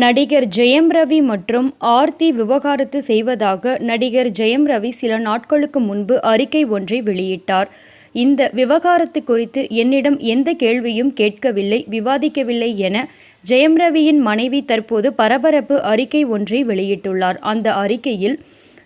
நடிகர் ஜெயம் ரவி மற்றும் ஆர்த்தி விவகாரத்து செய்வதாக நடிகர் ஜெயம் ரவி சில நாட்களுக்கு முன்பு அறிக்கை ஒன்றை வெளியிட்டார். இந்த விவகாரத்து குறித்து என்னிடம் எந்த கேள்வியும் கேட்கவில்லை விவாதிக்கவில்லை என ஜெயம் ரவியின் மனைவி தற்போது பரபரப்பு அறிக்கை ஒன்றை வெளியிட்டுள்ளார். அந்த அறிக்கையில்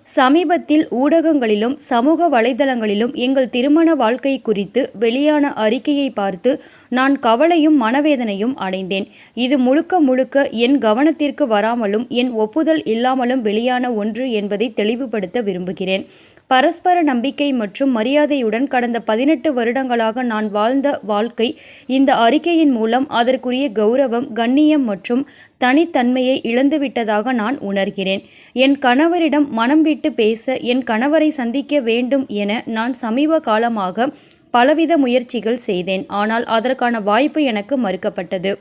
சமீபத்தில் ஊடகங்களிலும் சமூக வலைதளங்களிலும் எங்கள் திருமண வாழ்க்கை குறித்து வெளியான அறிக்கையை பார்த்து நான் கவலையும் மனவேதனையும் அடைந்தேன். இது முழுக்க முழுக்க என் கவனத்திற்கு வராமலும் என் ஒப்புதல் இல்லாமலும் வெளியான ஒன்று என்பதை தெளிவுபடுத்த விரும்புகிறேன். பரஸ்பர நம்பிக்கை மற்றும் மரியாதையுடன் கடந்த பதினெட்டு வருடங்களாக நான் வாழ்ந்த வாழ்க்கை இந்த அறிக்கையின் மூலம் அதற்குரிய கௌரவம் கண்ணியம் மற்றும் தனித்தன்மையை இழந்துவிட்டதாக நான் உணர்கிறேன். என் கணவரிடம் மனம் விட்டு பேச என் கணவரை சந்திக்க வேண்டும் என நான் சமீப காலமாக பலவித முயற்சிகள் செய்தேன். ஆனால் அதற்கான வாய்ப்பு எனக்கு மறுக்கப்பட்டது.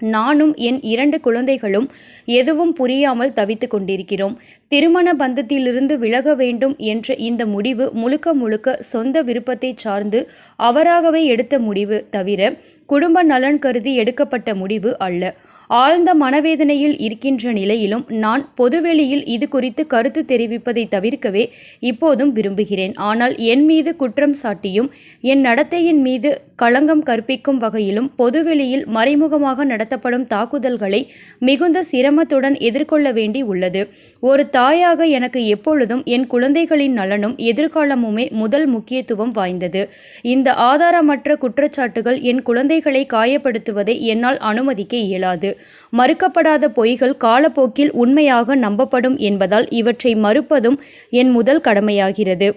நானும் என் இரண்டு குழந்தைகளும் எதுவும் புரியாமல் தவித்து கொண்டிருக்கிறோம். திருமண பந்தத்திலிருந்து விலக வேண்டும் என்ற இந்த முடிவு முழுக்க முழுக்க சொந்த விருப்பத்தை சார்ந்து அவராகவே எடுத்த முடிவு தவிர குடும்ப நலன் கருதி எடுக்கப்பட்ட முடிவு அல்ல. ஆழ்ந்த மனவேதனையில் இருக்கின்ற நிலையிலும் நான் பொதுவெளியில் இது குறித்து கருத்து தெரிவிப்பதை தவிர்க்கவே இப்போதும் விரும்புகிறேன். ஆனால் என் மீது குற்றம் சாட்டியும் என் நடத்தையின் மீது களங்கம் கற்பிக்கும் வகையிலும் பொதுவெளியில் மறைமுகமாக நடத்தப்படும் தாக்குதல்களை மிகுந்த சிரமத்துடன் எதிர்கொள்ள வேண்டி உள்ளது. ஒரு தாயாக எனக்கு எப்பொழுதும் என் குழந்தைகளின் நலனும் எதிர்காலமுமே முதல் முக்கியத்துவம் வாய்ந்தது. இந்த ஆதாரமற்ற குற்றச்சாட்டுகள் என் குழந்தைகளை காயப்படுத்துவதை என்னால் அனுமதிக்க இயலாது. மறுக்கப்படாத பொய்கள் காலப்போக்கில் உண்மையாக நம்பப்படும் என்பதால் இவற்றை மறுப்பதும் என் முதல் கடமையாகிறது.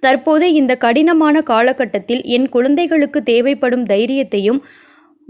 தற்போது இந்த கடினமான காலகட்டத்தில் என் குழந்தைகளுக்கு தேவைப்படும் தைரியத்தையும்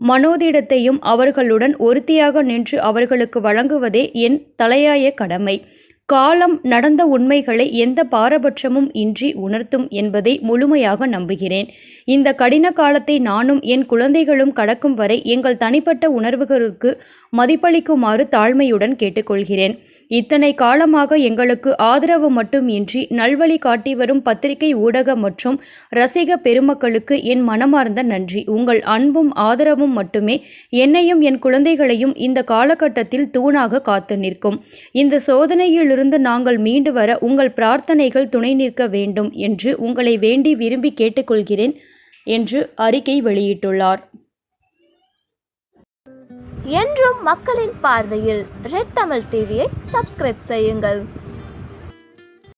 மனோதிடத்தையும் அவர்களுடன் ஒருத்தியாக நின்று அவர்களுக்கு வழங்குவதே என் தலையாய கடமை. காலம் நடந்த உண்மைகளை எந்த பாரபட்சமும் இன்றி உணர்த்தும் என்பதை முழுமையாக நம்புகிறேன். இந்த கடின காலத்தை நானும் என் குழந்தைகளும் கடக்கும் வரை எங்கள் தனிப்பட்ட உணர்வுகளுக்கு மதிப்பளிக்குமாறு தாழ்மையுடன் கேட்டுக்கொள்கிறேன். இத்தனை காலமாக எங்களுக்கு ஆதரவு மட்டுமின்றி நல்வழி காட்டி வரும் பத்திரிகை ஊடக மற்றும் ரசிக பெருமக்களுக்கு என் மனமார்ந்த நன்றி. உங்கள் அன்பும் ஆதரவும் மட்டுமே என்னையும் என் குழந்தைகளையும் இந்த காலகட்டத்தில் தூணாக காத்து நிற்கும். இந்த சோதனையில் இருந்து நாங்கள் மீண்டு வர உங்கள் பிரார்த்தனைகள் துணை நிற்க வேண்டும் என்று உங்களை வேண்டி விரும்பி கேட்டுக்கொள்கிறேன் என்று அறிக்கை வெளியிட்டுள்ளார். என்றும் மக்களின் பார்வையில் ரெட் தமிழ் டிவியை சப்ஸ்கிரைப் செய்யுங்கள்.